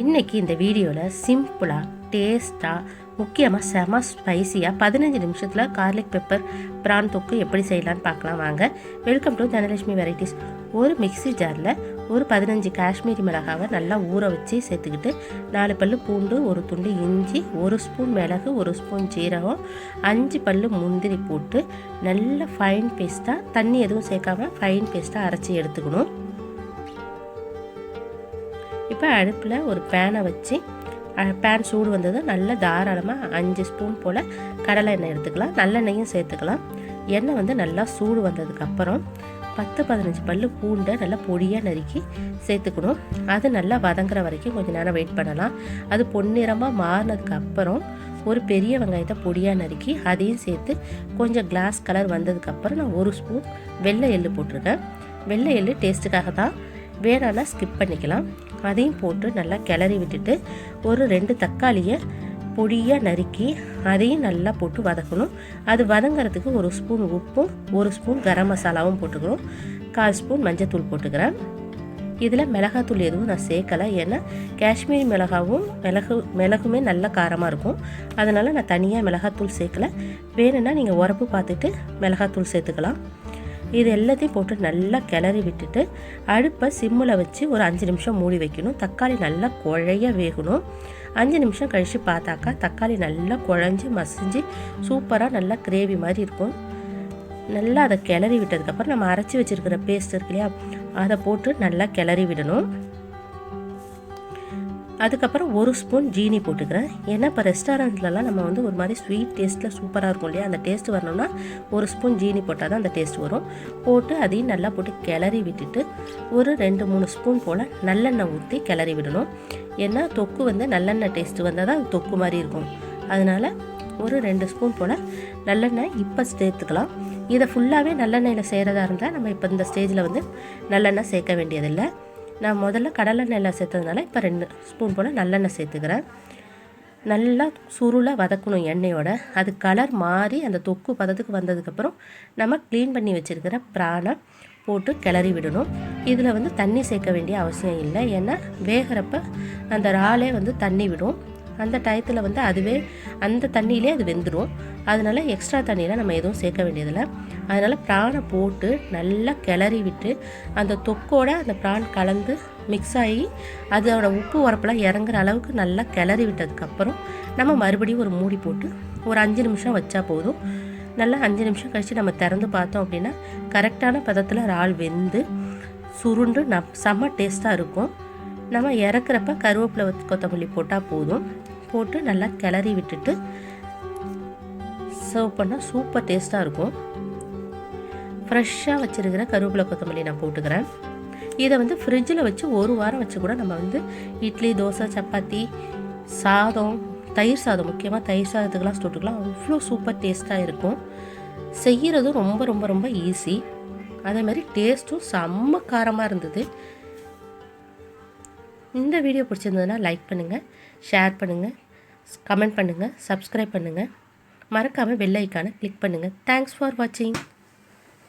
இன்றைக்கி இந்த வீடியோவில் சிம்பிளாக டேஸ்ட்டாக முக்கியமாக செம ஸ்பைசியாக பதினஞ்சு நிமிஷத்தில் கார்லிக் பெப்பர் பிரான் தொக்கு எப்படி செய்யலான்னு பார்க்கலாம் வாங்க. வெல்கம் டு தனலட்சுமி வெரைட்டிஸ் ஒரு மிக்ஸி ஜாரில் ஒரு பதினஞ்சு காஷ்மீரி மிளகாவை நல்லா ஊற வச்சு சேர்த்துக்கிட்டு நாலு பல்லு பூண்டு ஒரு துண்டு இஞ்சி ஒரு ஸ்பூன் மிளகு ஒரு ஸ்பூன் ஜீரகம் அஞ்சு பல்லு முந்திரி போட்டு நல்ல ஃபைன் பேஸ்ட்டாக தண்ணி எதுவும் சேர்க்காம ஃபைன் பேஸ்ட்டாக அரைச்சி எடுத்துக்கணும். இப்போ அடுப்பில் ஒரு பேனை வச்சு பேன் சூடு வந்ததும் நல்லா தாராளமாக அஞ்சு ஸ்பூன் போல் கடலை எண்ணெய் எடுத்துக்கலாம். நல்லெண்ணெயும் சேர்த்துக்கலாம். எண்ணெய் வந்து நல்லா சூடு வந்ததுக்கப்புறம் பத்து பதினஞ்சு பல் பூண்டை நல்லா பொடியாக நறுக்கி சேர்த்துக்கணும். அது நல்லா வதங்குற வரைக்கும் கொஞ்சம் நேரம் வெயிட் பண்ணலாம். அது பொன்னிறமாக மாறினதுக்கப்புறம் ஒரு பெரிய வெங்காயத்தை பொடியாக நறுக்கி அதையும் சேர்த்து கொஞ்சம் கிளாஸ் கலர் வந்ததுக்கப்புறம் நான் ஒரு ஸ்பூன் வெள்ளை எள்ளு போட்டிருக்கேன். வெள்ளை எள்ளு டேஸ்ட்டுக்காக தான். வேணான்னா ஸ்கிப் பண்ணிக்கலாம். அதையும் போட்டு நல்லா கிளறி விட்டுட்டு ஒரு ரெண்டு தக்காளியை பொடியாக நறுக்கி அதையும் நல்லா போட்டு வதக்கணும். அது வதங்கிறதுக்கு ஒரு ஸ்பூன் உப்பும் ஒரு ஸ்பூன் கரம் மசாலாவும் போட்டுக்கணும். கால் ஸ்பூன் மஞ்சத்தூள் போட்டுக்கிறேன். இதில் மிளகாத்தூள் எதுவும் நான் சேர்க்கலை. ஏன்னா காஷ்மீரி மிளகாவும் மிளகு மிளகுமே நல்ல காரமாக இருக்கும். அதனால் நான் தனியாக மிளகாத்தூள் சேர்க்கலை. வேணும்னா நீங்கள் உரப்பு பார்த்துட்டு மிளகாத்தூள் சேர்த்துக்கலாம். இது எல்லாத்தையும் போட்டு நல்லா கிளறி விட்டுட்டு அடுப்பை சிம்மில் வச்சு ஒரு அஞ்சு நிமிஷம் மூடி வைக்கணும். தக்காளி நல்லா குழைய வேகணும். அஞ்சு நிமிஷம் கழித்து பார்த்தாக்கா தக்காளி நல்லா குழஞ்சி மசிஞ்சு சூப்பராக நல்லா கிரேவி மாதிரி இருக்கும். நல்லா அதை கிளறி விட்டதுக்கப்புறம் நம்ம அரைச்சி வச்சுருக்கிற பேஸ்ட் இருக்கு இல்லையா அதை போட்டு நல்லா கிளறி விடணும். அதுக்கப்புறம் ஒரு ஸ்பூன் ஜீனி போட்டுக்கிறேன். ஏன்னா இப்போ ரெஸ்டாரண்ட்லலாம் நம்ம வந்து ஒரு மாதிரி ஸ்வீட் டேஸ்ட்டில் சூப்பராக இருக்கும் இல்லையா? அந்த டேஸ்ட் வரணும்னா ஒரு ஸ்பூன் ஜீனி போட்டால் தான் அந்த டேஸ்ட் வரும். போட்டு அதையும் நல்லா போட்டு கிளறி விட்டுட்டு ஒரு ரெண்டு மூணு ஸ்பூன் போல் நல்லெண்ணெய் ஊற்றி கிளறி விடணும். ஏன்னா தொக்கு வந்து நல்லெண்ணெய் டேஸ்ட்டு வந்தால் தான் தொக்கு மாதிரி இருக்கும். அதனால் ஒரு ரெண்டு ஸ்பூன் போல் நல்லெண்ணெய் இப்போ சேர்த்துக்கலாம். இதை ஃபுல்லாகவே நல்லெண்ணெயில் செய்கிறதா இருந்தால் நம்ம இப்போ இந்த ஸ்டேஜில் வந்து நல்லெண்ணெய் சேர்க்க வேண்டியதில்லை. நான் முதல்ல கடலெண்ணெயில் சேர்த்ததுனால இப்போ ரெண்டு ஸ்பூன் போல் நல்லெண்ணெய் சேர்த்துக்கிறேன். நல்லா சுருளாக வதக்கணும் எண்ணெயோட. அது கலர் மாறி அந்த தொக்கு பதத்துக்கு வந்ததுக்கப்புறம் நம்ம க்ளீன் பண்ணி வச்சுருக்கிற ப்ரானை போட்டு கிளறி விடணும். இதில் வந்து தண்ணி சேர்க்க வேண்டிய அவசியம் இல்லை. ஏன்னா வேகிறப்ப அந்த இறாலே வந்து தண்ணி விடும். அந்த டயத்தில் வந்து அதுவே அந்த தண்ணியிலே அது வெந்துடும் அதனால் எக்ஸ்ட்ரா தண்ணியெலாம் நம்ம எதுவும் சேர்க்க வேண்டியதில்லை. அதனால் ப்ரானை போட்டு நல்லா கிளறி விட்டு அந்த தொக்கோட அந்த ப்ரான் கலந்து மிக்ஸ் ஆகி அதோட உப்பு உரப்பெல்லாம் இறங்குற அளவுக்கு நல்லா கிளறி விட்டதுக்கப்புறம் நம்ம மறுபடியும் ஒரு மூடி போட்டு ஒரு அஞ்சு நிமிஷம் வச்சா போதும். நல்லா அஞ்சு நிமிஷம் கழித்து நம்ம திறந்து பார்த்தோம் அப்படின்னா கரெக்டான பதத்தில் இறால் வெந்து சுருண்டு நம் செம்ம டேஸ்ட்டாக இருக்கும். நம்ம இறக்குறப்ப கருவேப்பிலை கொத்தமல்லி போட்டால் போதும். போட்டு நல்லா கிளறி விட்டுட்டு சர்வ் பண்ணால் சூப்பர் டேஸ்ட்டாக இருக்கும். ஃப்ரெஷ்ஷாக வச்சுருக்கிற கருவேப்பிலை கொத்தமல்லி நான் போட்டுக்கிறேன். இதை வந்து ஃப்ரிட்ஜில் வச்சு ஒரு வாரம் வச்சு கூட நம்ம வந்து இட்லி தோசை சப்பாத்தி சாதம் தயிர் சாதம் முக்கியமாக தயிர் சாதத்துக்கெலாம் தொட்டுக்கலாம் அவ்வளோ சூப்பர் டேஸ்ட்டாக இருக்கும். செய்கிறதும் ரொம்ப ரொம்ப ரொம்ப ஈஸி அதேமாதிரி டேஸ்ட்டும் செம்ம காரமாக இருந்தது. இந்த வீடியோ பிடிச்சிருந்ததுன்னா லைக் பண்ணுங்கள் ஷேர் பண்ணுங்கள் கமெண்ட் பண்ணுங்கள் சப்ஸ்கிரைப் பண்ணுங்கள் மறக்காமல் பெல் ஐக்கானை கிளிக் பண்ணுங்கள் தேங்க்ஸ் ஃபார் வாட்சிங்